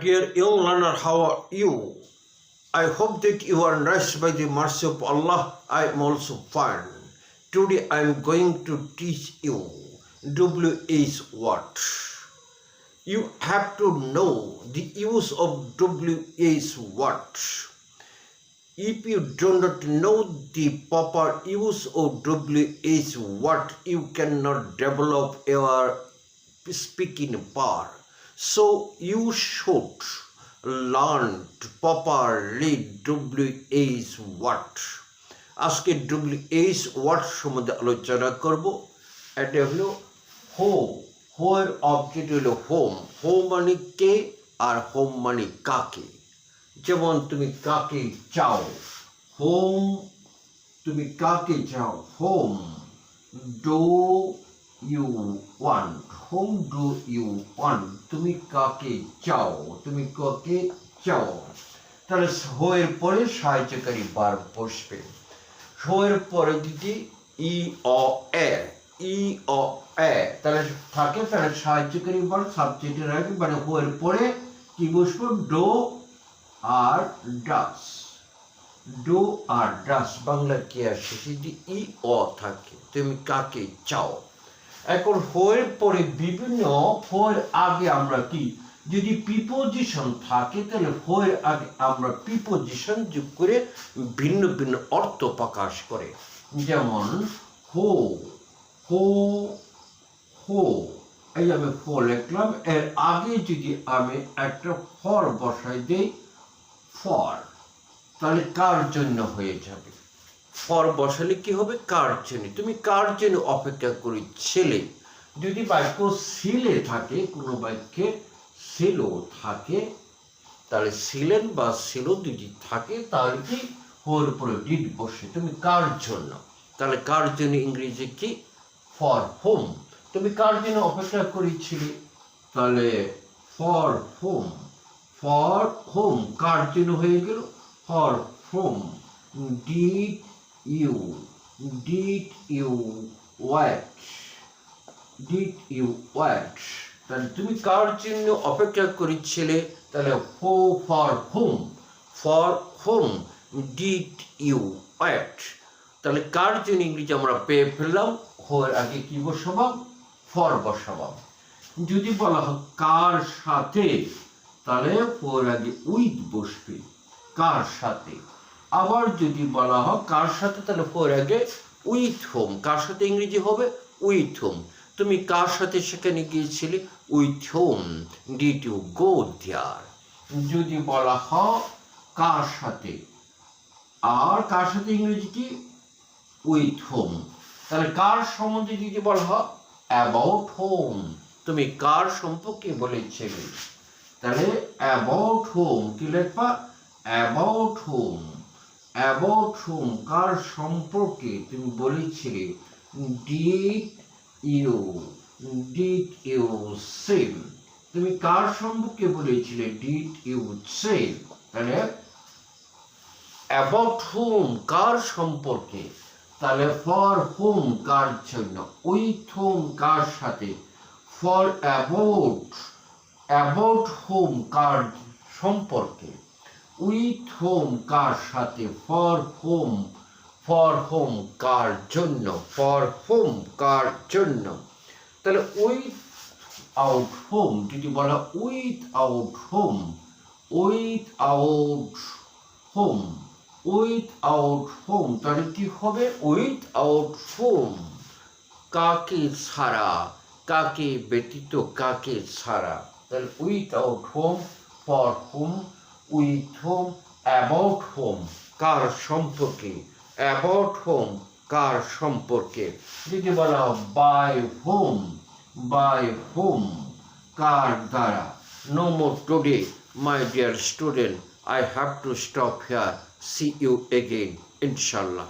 Dear young learner, how are you? I hope that you are nourished by the mercy of Allah. I am also fine. Today I am going to teach you W is what. You have to know the use of W is what. If you do not know the proper use of W is what, you cannot develop your speaking power. So you should learn to properly W is what. আজকে W H word সম্বন্ধে আলোচনা করব। এটা হলো হো হো এর object হলো হোম হোম মানে কে আর হোম মানে কাকে? যেমন তুমি কাকে চাও। হোম তুমি কাকে চাও? Whom do you want whom do you want তুমি কাকে চাও? তুমি কাকে চাও? তাহলে হোয়ের পরে সাহায্যকারী বার বসবে। হোয়ের পরে যদি ই, অ, এ, ই, অ, এ, তাহলে থাকে, তাহলে সাহায্যকারী বার সাবজেক্টের আগে মানে হোয়ের পরে কি বসবো? Do or does do or does Bangla কে আসে যদি ই, অ থাকে, তুমি কাকে চাও? এখন হোয়ের পরে বিভিন্ন হোয়ের আগে আমরা কি? যদি প্রিপোজিশন থাকে, তাহলে হোয়ের আগে আমরা প্রিপোজিশন যোগ করে ভিন্ন ভিন্ন অর্থ প্রকাশ করে। যেমন, হো হো হো। এই আমি ফো লিখলাম, এর আগে যদি আমি একটা ফর বসাই দেই, ফর, তাহলে কার জন্য হয়ে যাবে? ফর বসালে কি হবে? কার জন্য তুমি কার জন্য অপেক্ষা করি ছেলে। যদি বাক্য সিলে থাকে, কোনো বাক্যে ছিল থাকে, তাহলে সিলেন বা ছিল যদি থাকে, তাহলে কি হোর উপরে ডিড বসে। তুমি কার জন্য তাহলে কার জন্য ইংরেজি কি? For whom. তুমি কার জন্য অপেক্ষা করেছিলে তাহলে ফর হোম। For whom. কার জন্য হয়ে গেল। For whom. Did you did you wait did you wait তাহলে তুমি কার জন্য অপেক্ষা করেছিলে? তাহলে who for whom for whom did you wait তাহলে কার জন্য ইংরেজি আমরা পেয়ে ফেললাম? হোর আগে কি বসাবাম ফর বসাবাম যদি বলা হয় কার সাথে, তাহলে ফোর আগে উইথ বসবে। কার সাথে? আবার যদি বলা হয় কার সাথে, তাহলে ফোর আগে উইথ হোম কার সাথে ইংরেজি হবে? উইথ হোম তুমি কার সাথে সেখানে গিয়েছিলে? With whom did you go there যদি বলা হয় কার সাথে? আর কার সাথে ইংরেজি কি? উইথ হোম তাহলে কার সম্বন্ধে যদি বলা হয়? অ্যাবাউট হোম তুমি কার সম্পর্কে বলেছিলে? তাহলে অ্যাবাউট হোম কি লেখবা? অ্যাবাউট হোম অ্যাবাউট হোম কার সম্পর্কে তুমি বলেছিলে did you did you same তুমি কার সম্পর্কে বলেছিলে ডিড ইউ সেম তাহলে অ্যাবাউট হোম কার সম্পর্কে? তাহলে ফর হোম কার জন্য? উইথ হোম কার সাথে? ফর অ্যাবাউট অ্যাবাউট হোম কার সম্পর্কে? উইথ হোম কার সাথে? For whom. ফর হোম কার জন্য? ফর হোম কার জন্য? তাহলে উইথ আউট হোম, যদি বলা without whom, without whom, without whom, তাহলে কি হবে? Without whom. কাকে ছাড়া? কাকে ব্যতীত? কাকে ছাড়া? তাহলে without whom, for whom with whom about whom কার সম্পর্কে অ্যাবাউট হোম কার সম্পর্কে। যদি বলা বাই হোম বাই হোম কার দ্বারা। No more today my dear student I have to stop here see you again ইনশাল্লাহ